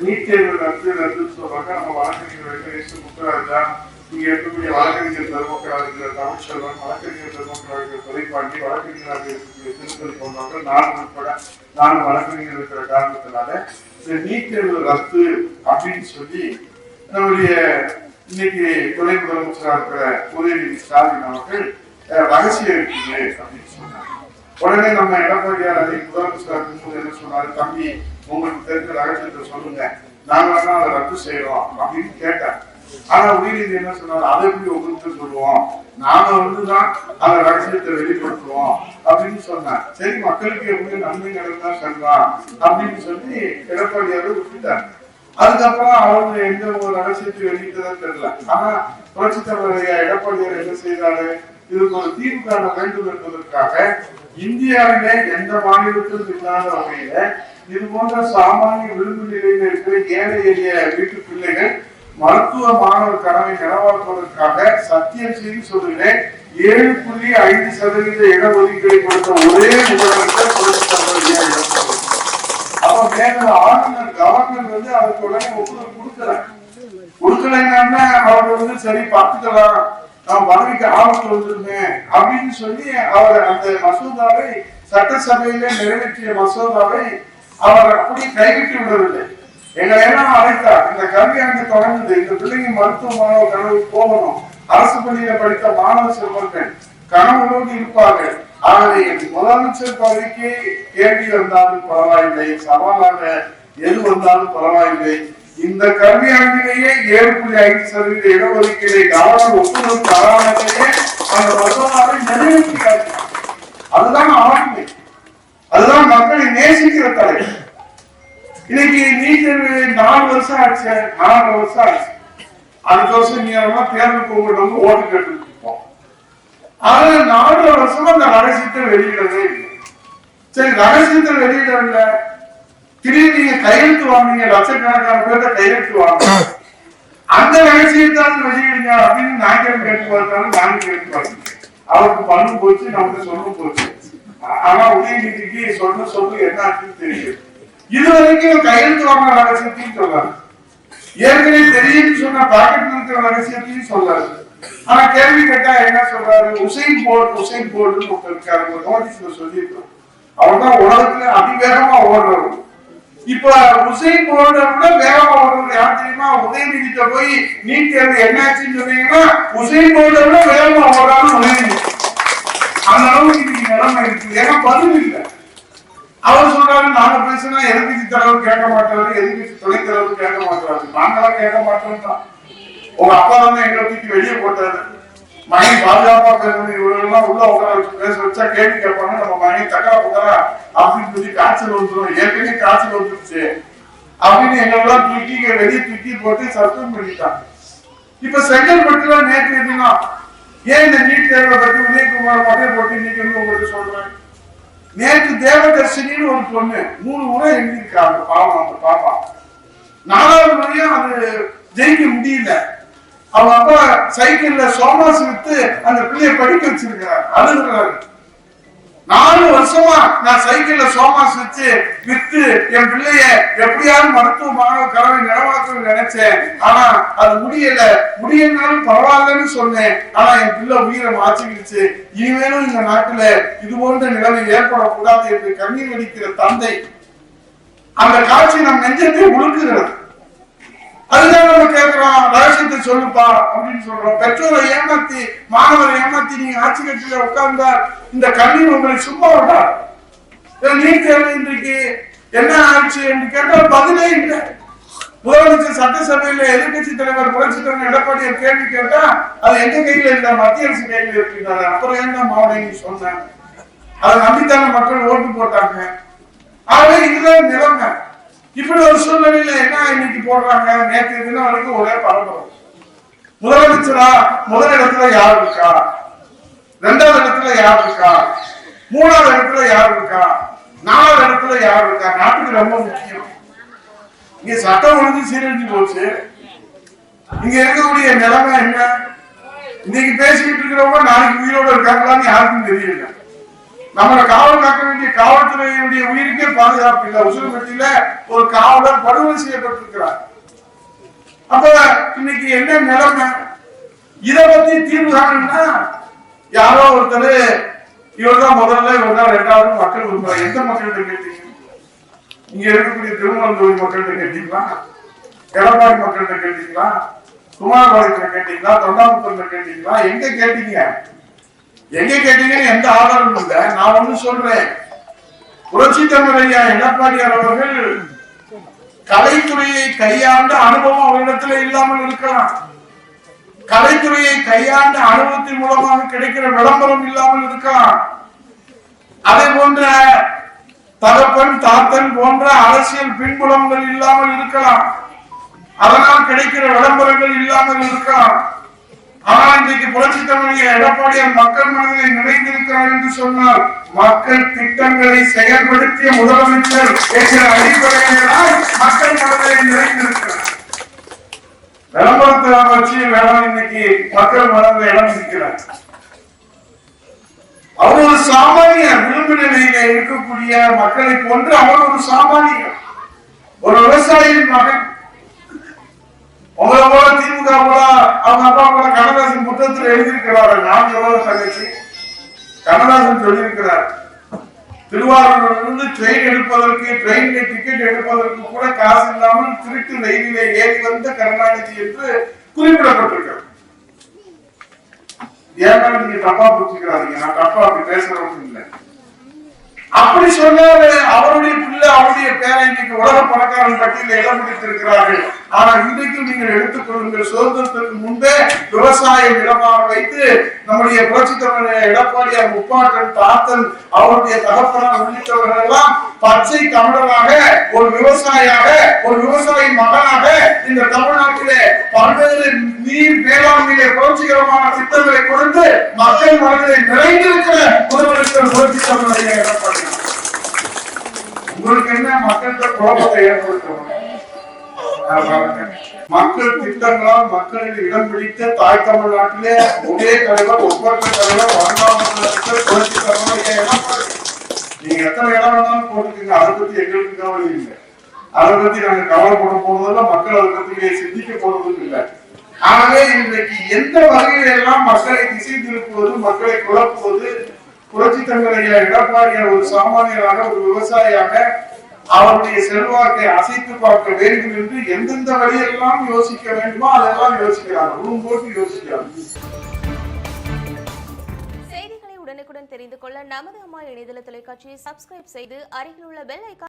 NEET தேர்வு ரத்து ரத்துன்னு சொல்றாங்க நம்ம வழக்கறிஞர் முத்துராஜா இங்க இருக்கக்கூடிய வழக்கறிஞர் பெருமக்களாக இருக்கிற தமிழ்ச்செல்வன் வழக்கறிஞர் பெருமக்களாக இருக்கிற துறைப்பாண்டி வழக்கறிஞராக இருக்கக்கூடிய திருப்பதி நான் உட்பட நான் வழக்கறிஞர் இருக்கிற காரணத்தினால இந்த நீட் ரத்து அப்படின்னு சொல்லி நம்முடைய இன்னைக்கு துணை முதலமைச்சராக இருக்கிற உதயநிதி ஸ்டாலின் அவர்கள் ரகசியம் இருக்குது அப்படின்னு சொன்னாங்க உடனே நம்ம எடப்பாடியார் அதை முதலமைச்சராக இருக்கும்போது என்ன சொன்னாரு தம்பி உங்களுக்கு தெரிஞ்ச ரகசியத்தை சொல்லுங்க. நாங்க வேணா அதை ரத்து செய்யறோம் அப்படின்னு கேட்டேன் ஆனா உதயநிதி என்ன சொன்னாரு அதை எப்படி உங்களுக்கு சொல்லுவோம்? நாங்க வந்துதான் அந்த ரகசியத்தை வெளிப்படுத்துவோம் அப்படின்னு சொன்னேன் சரி மக்களுக்கு எப்படி நன்மை நடந்தா சொல்லலாம் அப்படின்னு சொல்லி எடப்பாடியார் விட்டுட்டார். அதுக்கப்புறம் அவங்க எந்த ஒரு ரகசியத்தை வெளியிட்டதான் தெரியல. ஆனா புரட்சி தலைவர் எடப்பாடியார் என்ன செய்தாரு? இதுக்கு ஒரு தீர்வு காண வேண்டும் என்பதற்காக இந்தியாவிலே எந்த மாநிலத்திலும் இல்லாத வகையில இது போன்ற சாமானிய விளிம்பு நிலையில் இருக்கிற ஏழை எளிய வீட்டு பிள்ளைகள் மருத்துவ மாணவர் கனவை நிலவாக்குவதற்காக சத்தியம் செய்து சொல்கிறேன் ஏழு புள்ளி ஐந்து சதவீத இடஒதுக்கீடு கொடுத்த ஒரே முதலமைச்சர் அப்ப மேல ஆளுநர் கவர்னர் வந்து அதுக்கு உடனே ஒப்புதல் கொடுக்கல. கொடுக்கலைன்னா அவர் வந்து சரி பார்த்துக்கலாம் நான் பதவிக்கு ஆபத்து வந்திருந்தேன் அப்படின்னு சொல்லி அவர் அந்த மசோதாவை சட்டசபையில நிறைவேற்றிய மசோதாவை அவர் அப்படி கைவிட்டு விடவில்லை. எங்களை எல்லாம் அழைத்தார். இந்த கல்வி ஆண்டு தொடர்ந்தது இந்த பிள்ளைங்க மருத்துவ மாணவ கனவு போகணும். அரசு பள்ளியில படித்த மாணவ செல்வர்கள் கனவுகளோடு இருப்பார்கள் ஆகவே முதலமைச்சர் பதவிக்கு கேள்வி வந்தாலும் பரவாயில்லை சவாலாக எது வந்தாலும் பரவாயில்லை. இந்த கல்வி ஆண்டிலேயே ஏழு புள்ளி ஐந்து சதவீத இடஒதுக்கீடை கவர்னர் ஒப்புதல் தராமலேயே அந்த மசோதாவை நிறைவேற்றி அதுதான் ஆண்மை அதுதான் மக்களை நேசிக்கிற தலைவர். இன்னைக்கு நீட் நாலு வருஷம் ஆச்சு நாலு வருஷம் ஆச்சு. அடுத்த வருஷம் நீ எல்லாம் தேர்தல் கூப்பிட்டு ஓட்டு கேட்டு இருப்போம் ஆனா நாலு வருஷமா அந்த ரகசியத்தை வெளியிடவே இல்லை. சரி ரகசியத்தை வெளியிடவில்லை. கையெழுத்து வாங்குனீங்க லட்சக்கணக்கான பேர்த்த கையெழுத்து வாங்க அந்த ரகசியத்தான் வெளியிடுங்க அப்படின்னு நாங்கள் கேட்டு பார்த்தாலும் நாங்க கேட்டு பார்த்தோம் அவருக்கு பண்ணு போச்சு நமக்கு சொல்லு போச்சு. ஆனா உதயநிதிக்கு சொன்ன சொல்லு என்ன ஆச்சுன்னு தெரியும் இது வரைக்கும் கையெழுத்து வாங்கின ரகசியத்தையும் சொல்லாது. ஏற்கனவே தெரியும் சொன்ன பாக்கெட் இருக்கிற ரகசியத்தையும் சொல்லாது. ஆனா கேள்வி கேட்டா என்ன சொல்றாரு? உசைன் போல்ட் உசைன் போல்ட்னு ஒருத்தர் இருக்காரு. நோட்டீஸ்ல சொல்லியிருக்கோம் அவர் தான் உலகத்துல அதிவேகமா ஓடுறவர். இப்ப உசைன் போல்ட விட வேகமா ஓடுறது யார் தெரியுமா? உதயநிதிட்ட போய் நீட் தேர்வு என்னாச்சுன்னு சொன்னீங்கன்னா உசைன் போல்ட விட வேகமா ஓடுறாரு உதயநிதி. அந்த அளவுக்கு இன்னைக்கு நிலைமை இருக்கு. ஏன்னா பதில் இல்லை. அவர் சொல்றாரு நாங்க பேசினா எதிர்கட்சி தலைவர் கேட்க மாட்டாரு? எதிர்கட்சி துணைத் தலைவர் கேட்க மாட்டாரு? நாங்களாம் கேட்க மாட்டோம் தான் உங்க அப்பா தான் எங்களை தூக்கி வெளியே போட்டாரு. மகன் பாதுகாப்பா பேசணும் இவரெல்லாம் உள்ள உட்கார பேச வச்சா கேள்வி கேட்பாங்க. நம்ம மகன் தக்கா புக்கரா அப்படின்னு சொல்லி காய்ச்சல் வந்துடும் ஏற்கனவே காய்ச்சல் வந்துருச்சு. அப்படின்னு எங்களெல்லாம் தூக்கி வெளியே தூக்கி போட்டு சத்தம் பண்ணிட்டாங்க இப்ப செங்கல்பட்டுல நேற்று தினம் ஏன் இந்த நீட் தேர்வை பத்தி உதயகுமார் மட்டும் போட்டு நீக்கணும் உங்களுக்கு சொல்றேன்? நேற்று தேவதர்ஷினின்னு ஒரு பொண்ணு மூணு முறை எழுதியிருக்காங்க பாவம் அந்த பாப்பா. நாலாவது முறையும் அது ஜெயிக்க முடியல. அவங்க அப்பா சைக்கிள்ல சோமாசு வித்து அந்த பிள்ளைய படிக்க வச்சிருக்கிறார். அழுகிறாரு நாலு வருஷமா நான் சைக்கிள்ல சோமாஸ் வச்சு வித்து என் பிள்ளைய எப்படியாவது மருத்துவ மாணவ கனவை நினைவாக்கணும்னு நினைச்சேன். ஆனா அது முடியல. முடியலனாலும் பரவாயில்லன்னு சொன்னேன். ஆனா என் பிள்ளை உயிரை மாச்சிக்கிடுச்சு இனிமேலும் இந்த நாட்டுல இது போன்ற நிலைமை ஏற்படக்கூடாது என்று கண்ணீர் வடிக்கிற தந்தை அந்த காட்சி நம் நெஞ்சத்தை உழுக்குகிறது அதுதான் நம்ம கேட்கிறோம் ரகசியத்தை சொல்லுப்பா அப்படின்னு சொல்றோம். பெற்றோரை ஏமாத்தி மாணவரை ஏமாத்தி நீங்க ஆட்சி கட்சியில உட்கார்ந்தா இந்த கண்ணீர் உங்களை சும்மா விட்டா நீட் தேர்வு இன்றைக்கு. என்ன ஆச்சு என்று கேட்டால் பதிலே இல்லை. முதலமைச்சர் சட்டசபையில எதிர்கட்சி தலைவர் புரட்சி தலைவர் எடப்பாடியார் கேள்வி கேட்டா அது எங்க கையில இல்ல? மத்திய அரசு கையில இருக்கின்றாரு அப்புறம் ஏன் மாவட்டம் சொன்னாங்க அதை நம்பித்தான மக்கள் ஓட்டு போட்டாங்க. ஆகவே இதுதான் நிலைமை. இப்படி ஒரு சூழ்நிலையில என்ன இன்னைக்கு போடுறாங்க? நேற்று தினம் வரைக்கும் ஒரே பரம்பரம் முதலமைச்சரா? முதல் இடத்துல யார் இருக்கா? ரெண்டாவது இடத்துல யார் இருக்கா? மூணாவது இடத்துல யார் இருக்கா? நாலாவது இடத்துல யார் இருக்கா? நாட்டுக்கு ரொம்ப முக்கியம். இங்க சட்டம் ஒழுங்கு சீரழிஞ்சு போச்சு. இங்க இருக்கக்கூடிய நிலைமை என்ன? இன்னைக்கு பேசிக்கிட்டு இருக்கிறவங்க நாளைக்கு உயிரோட இருக்காங்களான்னு யாருக்கும் தெரியல. நம்மளை காவல் காக்க வேண்டிய காவல்துறையினுடைய உயிருக்கே பாதுகாப்பு இல்லை. உசுறுபட்டியில ஒரு காவலர் படுகொலை செய்யப்பட்டிருக்கிறார். அப்ப இன்னைக்கு என்ன நிலைமை? இதை பத்தி தீர்வு காணும்னா யாரோ ஒருத்தர் இவர்தான் முதல்ல இவர்தான் ரெண்டாவது மக்கள் விரும்புறாங்க எந்த மக்கள்கிட்ட கேட்டீங்க? இங்க இருக்கக்கூடிய திருமணம் மக்கள்கிட்ட கேட்டீங்களா? எடப்பாடி மக்கள்கிட்ட கேட்டீங்களா? குமாரபாளையத்துல கேட்டீங்களா? தொண்டாமுத்தூர்ல கேட்டீங்களா? எங்க கேட்டீங்க? எங்க கேட்டீங்கன்னு எந்த ஆதாரமும் இல்ல. நான் ஒண்ணு சொல்றேன். புரட்சி தமிழ் ஐயா எடப்பாடியார் அவர்கள் கலைத்துறையை கையாண்ட அனுபவம் அவரிடத்துல இல்லாமல் இருக்கலாம். கலைத்துறையை கையாண்ட அனுபவத்தின் மூலமாக கிடைக்கிற விளம்பரம் இல்லாமல் இருக்கலாம். அதே போன்ற தகப்பன் தாத்தன் போன்ற அரசியல் பின்புலங்கள் இல்லாமல் இருக்கலாம். அதனால் கிடைக்கிற விளம்பரங்கள் இல்லாமல் இருக்கலாம். ஆனால் இன்றைக்கு புரட்சி தமிழக எடப்பாடியார் மக்கள் மனதில் நினைந்திருக்கிறார் என்று சொன்னால் மக்கள் திட்டங்களை செயல்படுத்திய முதலமைச்சர் என்கிற அடிப்படையில்தான் மக்கள் மனதில் நிறைந்திருக்கிறார் விளம்பரத்தை வச்சு வேளாண் இன்னைக்கு மக்கள் மனதில் இடம் இருக்கிறார் அவர் ஒரு சாமானியர் விளிம்பு நிலையில இருக்கக்கூடிய மக்களை போன்று அவர் ஒரு சாமானியர். ஒரு விவசாயியின் மகன். உங்களை போல திமுக போல அவங்க அப்பா போல கண்ணதாசன் புத்தகத்தில் எழுதியிருக்கிறார்கள். நான் எவ்வளவு தங்கச்சி கண்ணதாசன் சொல்லியிருக்கிறார். திருவாரூரிலிருந்து ட்ரெயின் எடுப்பதற்கு ட்ரெயின்ல டிக்கெட் எடுப்பதற்கு கூட காசு இல்லாமல் திருட்டு ரயிலிலே ஏறி வந்த கருணாநிதி என்று குறிப்பிடப்பட்டிருக்கிறது. ஏன்னா நீங்க தப்பா புரிஞ்சுக்கிறாதீங்க. நான் தப்பா அப்படி பேசுறவங்க இல்லை. அப்படி சொன்னாரு அவருடைய பிள்ளை அவருடைய பேரை இன்னைக்கு உலக பணக்காரன் பட்டியலில் இடம் பிடித்திருக்கிறார்கள். ஆனா இன்றைக்கு நீங்கள் எடுத்துக்கொள்ளுங்கள் சுதந்திரத்திற்கு முன்பே விவசாயம் இடமாக வைத்து நம்முடைய புரட்சி தமிழர் எடப்பாடியார் முப்பாட்டன் தாத்தன் அவருடைய தகப்பனார் உள்ளிட்டவர்கள் எல்லாம் பச்சை தமிழராக ஒரு விவசாயியாக ஒரு விவசாயி மகனாக இந்த தமிழ்நாட்டிலே பல்வேறு நீர் மேலாண்மையிலே புரட்சிகரமான திட்டங்களை கொடுத்து மக்கள் மனதிலே நிறைந்திருக்கிற முதலமைச்சர் புரட்சி தமிழர் எடப்பாடியார் உங்களுக்கு என்ன மக்கள்கிட்ட குழப்பத்தை ஏற்படுத்தணும்? மக்கள் திட்டங்களால் மக்களில் இடம் பிடித்த தாய் தமிழ்நாட்டிலே ஒரே தலைவர் ஒப்பற்ற தலைவர் வரலாறு புரட்சி தலைவர் நீங்க எத்தனை இடம் வேணாலும் போட்டுக்கீங்க அதை பத்தி எங்களுக்கு கவலை இல்லை. அதை பத்தி நாங்க கவலைப்பட போறதில்ல மக்கள் அதை பத்தி சிந்திக்க போறதும் இல்லை. ஆகவே இன்றைக்கு எந்த வகையில எல்லாம் மக்களை திசை திருப்புவது மக்களை குழப்புவது புரட்சி தமிழக எடப்பாடியார் ஒரு சாமானியராக ஒரு விவசாயியாக அவருடைய செல்வாக்கை அசைத்து பார்க்க வேண்டும் என்று எந்தெந்த வழியெல்லாம் யோசிக்க வேண்டுமோ அதெல்லாம் யோசிக்கிறார். ரூம் போட்டு யோசிக்கிறார். செய்திகளை உடனுக்குடன் தெரிந்து கொள்ள நமது அம்மா இணையதள தொலைக்காட்சியை சப்ஸ்கிரைப் செய்து அருகில் உள்ள பெல் ஐக்கா